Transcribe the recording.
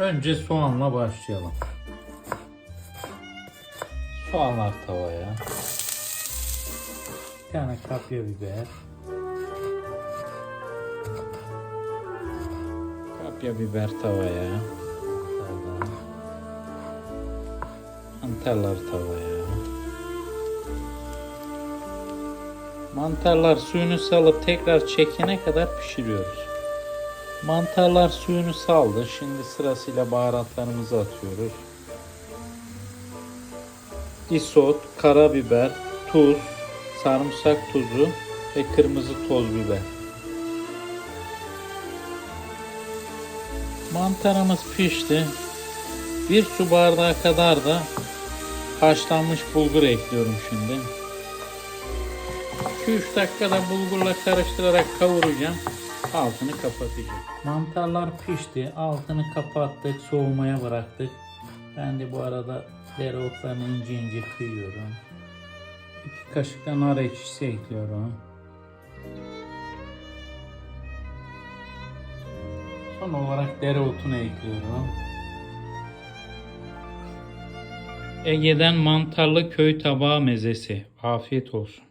Önce soğanla başlayalım. Soğanlar tavaya. Bir tane kapya biber. Kapya biber tavaya. Mantarlar tavaya. Mantarlar suyunu salıp tekrar çekene kadar pişiriyoruz. Mantarlar suyunu saldı. Şimdi sırasıyla baharatlarımızı atıyoruz. Isot, karabiber, tuz, sarımsak tuzu ve kırmızı toz biber. Mantarımız pişti. Bir su bardağı kadar da haşlanmış bulgur ekliyorum şimdi. 2-3 dakikada bulgurla karıştırarak kavuracağım. Altını kapatacağım. Mantarlar pişti. Altını kapattık. Soğumaya bıraktık. Ben de bu arada dereotlarını ince ince kıyıyorum. 2 kaşık da nar ekşisi ekliyorum. Son olarak dereotunu ekliyorum. Ege'den mantarlı köy tabağı mezesi. Afiyet olsun.